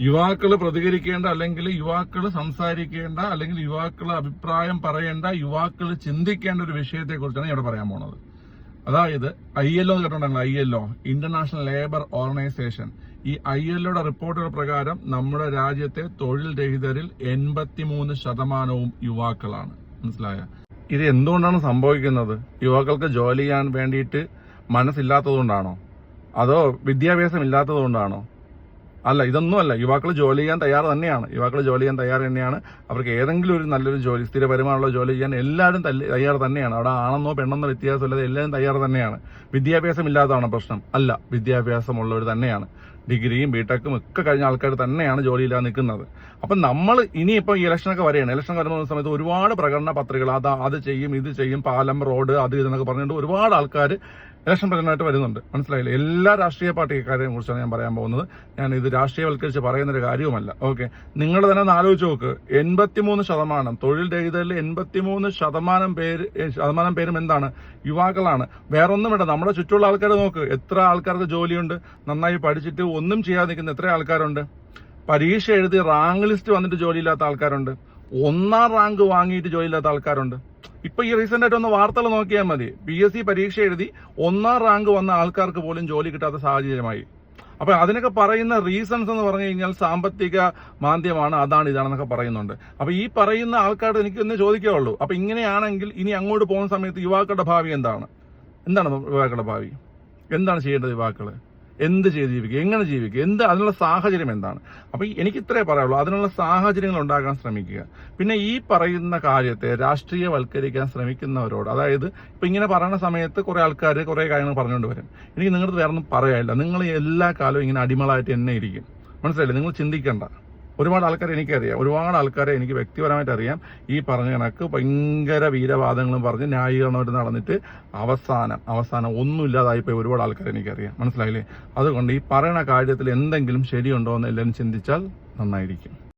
യുവാക്കൾ പ്രതികരിക്കേണ്ട അല്ലെങ്കിൽ യുവാക്കൾ സംസാരിക്കേണ്ട അല്ലെങ്കിൽ യുവാക്കൾ അഭിപ്രായം പറയേണ്ട യുവാക്കൾ ചിന്തിക്കേണ്ട ഒരു വിഷയത്തെ കുറിച്ചാണ് ഇവിടെ പറയാൻ പോണത്. അതായത് I L O I international labour organisation ഈ ഐ എൽ ഒയുടെ റിപ്പോർട്ടുകൾ പ്രകാരം നമ്മുടെ രാജ്യത്തെ തൊഴിൽ രഹിതരിൽ എൺപത്തിമൂന്ന് ശതമാനവും യുവാക്കളാണ്. മനസ്സിലായ? ഇത് എന്തുകൊണ്ടാണ് സംഭവിക്കുന്നത്? യുവാക്കൾക്ക് ജോലി ചെയ്യാൻ വേണ്ടിയിട്ട് മനസ്സില്ലാത്തതുകൊണ്ടാണോ? അതോ വിദ്യാഭ്യാസം ഇല്ലാത്തതുകൊണ്ടാണോ? അല്ല ഇതൊന്നും അല്ല. യുവാക്കൾ ജോലി ചെയ്യാൻ തയ്യാർ തന്നെയാണ്. യുവാക്കൾ ജോലി ചെയ്യാൻ തയ്യാർ തന്നെയാണ്. അവർക്ക് ഏതെങ്കിലും ഒരു നല്ലൊരു ജോലി സ്ഥിര വരുമാനമുള്ള ജോലി ചെയ്യാൻ എല്ലാവരും തയ്യാർ തന്നെയാണ്. അവിടെ ആണെന്നോ പെണ്ണെന്നോ വ്യത്യാസമില്ലാതെ എല്ലാവരും തയ്യാർ തന്നെയാണ്. വിദ്യാഭ്യാസം ഇല്ലാത്തതാണ് പ്രശ്നം? അല്ല വിദ്യാഭ്യാസം ഉള്ളവർ തന്നെയാണ്. ഡിഗ്രിയും ബിടെക്കും ഒക്കെ കഴിഞ്ഞ ആൾക്കാർ തന്നെയാണ് ജോലിയില്ലാതെ നിൽക്കുന്നത്. അപ്പൊ നമ്മൾ ഇനിയിപ്പോൾ ഈ ഇലക്ഷനൊക്കെ വരെയാണ്. ഇലക്ഷൻ വരുന്ന സമയത്ത് ഒരുപാട് പ്രകടന പത്രികൾ അത് അത് ചെയ്യും ഇത് ചെയ്യും പാലം റോഡ് അത് ഇതെന്നൊക്കെ പറഞ്ഞുകൊണ്ട് ഒരുപാട് ആൾക്കാർ ഇലക്ഷൻ പ്രചരണമായിട്ട് വരുന്നുണ്ട്. മനസ്സിലായില്ലേ? എല്ലാ രാഷ്ട്രീയ പാർട്ടിക്കാരെയും കുറിച്ചാണ് ഞാൻ പറയാൻ പോകുന്നത്. ഞാൻ ഇത് രാഷ്ട്രീയവൽക്കരിച്ച് പറയുന്ന ഒരു കാര്യവുമല്ല. ഓക്കെ. നിങ്ങൾ തന്നെ ഒന്ന് ആലോചിച്ച് നോക്ക്. എൺപത്തിമൂന്ന് ശതമാനം തൊഴിൽ രഹിതരിൽ എൺപത്തിമൂന്ന് ശതമാനം പേര് ശതമാനം പേരും എന്താണ്? യുവാക്കളാണ്. വേറൊന്നും വേണ്ട. നമ്മുടെ ചുറ്റുമുള്ള ആൾക്കാർ നോക്ക്. എത്ര ആൾക്കാർക്ക് ജോലിയുണ്ട്? നന്നായി പഠിച്ചിട്ട് ഒന്നും ചെയ്യാതെ നിൽക്കുന്ന എത്ര ആൾക്കാരുണ്ട്? പരീക്ഷ എഴുതി റാങ്ക് ലിസ്റ്റ് വന്നിട്ട് ജോലിയില്ലാത്ത ആൾക്കാരുണ്ട്. ഒന്നാം റാങ്ക് വാങ്ങിയിട്ട് ജോലിയില്ലാത്ത ആൾക്കാരുണ്ട്. ഇപ്പൊ ഈ റീസെന്റ് ആയിട്ട് ഒന്ന് വാർത്തകൾ നോക്കിയാൽ മതി. പി എസ് സി പരീക്ഷ എഴുതി ഒന്നാം റാങ്ക് വന്ന ആൾക്കാർക്ക് പോലും ജോലി കിട്ടാത്ത സാഹചര്യമായി. അപ്പൊ അതിനൊക്കെ പറയുന്ന റീസൺസ് എന്ന് പറഞ്ഞു കഴിഞ്ഞാൽ സാമ്പത്തിക മാന്ദ്യമാണ് അതാണ് ഇതാണെന്നൊക്കെ പറയുന്നുണ്ട്. അപ്പൊ ഈ പറയുന്ന ആൾക്കാരോട് എനിക്ക് ഒന്ന് ചോദിക്കാവുള്ളൂ. അപ്പൊ ഇങ്ങനെയാണെങ്കിൽ ഇനി അങ്ങോട്ട് പോകുന്ന സമയത്ത് യുവാക്കളുടെ ഭാവി എന്താണ്? എന്താണ് യുവാക്കളുടെ ഭാവി? എന്താണ് ചെയ്യേണ്ടത് യുവാക്കൾ? എന്ത് ചെയ്ത് ജീവിക്കുക എങ്ങനെ ജീവിക്കുക എന്ത് അതിനുള്ള സാഹചര്യം എന്താണ്. അപ്പൊ എനിക്ക് ഇത്രേ പറയാനുള്ളൂ അതിനുള്ള സാഹചര്യങ്ങൾ ഉണ്ടാക്കാൻ ശ്രമിക്കുക. പിന്നെ ഈ പറയുന്ന കാര്യത്തെ രാഷ്ട്രീയവൽക്കരിക്കാൻ ശ്രമിക്കുന്നവരോട് അതായത് ഇപ്പൊ ഇങ്ങനെ പറയുന്ന സമയത്ത് കുറെ ആൾക്കാർ കുറെ കാര്യങ്ങൾ പറഞ്ഞുകൊണ്ട് വരും. എനിക്ക് നിങ്ങളുടെ വേറെ ഒന്നും പറയാനില്ല. നിങ്ങൾ എല്ലാ കാലവും ഇങ്ങനെ അടിമകളായിട്ട് തന്നെ ഇരിക്കും. മനസ്സിലായില്ലേ? നിങ്ങൾ ചിന്തിക്കണ്ട. ഒരുപാട് ആൾക്കാരെ എനിക്കറിയാം. ഒരുപാട് ആൾക്കാരെ എനിക്ക് വ്യക്തിപരമായിട്ട് അറിയാം. ഈ പറഞ്ഞ കണക്ക് ഭയങ്കര വീരവാദങ്ങളും പറഞ്ഞ് ന്യായീകരണമായിട്ട് നടന്നിട്ട് അവസാനം അവസാനം ഒന്നുമില്ലാതായിപ്പോയി ഒരുപാട് ആൾക്കാരെ എനിക്കറിയാം. മനസ്സിലായില്ലേ? അതുകൊണ്ട് ഈ പറയണ കാര്യത്തിൽ എന്തെങ്കിലും ശരിയുണ്ടോ എന്ന് എല്ലാവരും ചിന്തിച്ചാൽ നന്നായിരിക്കും.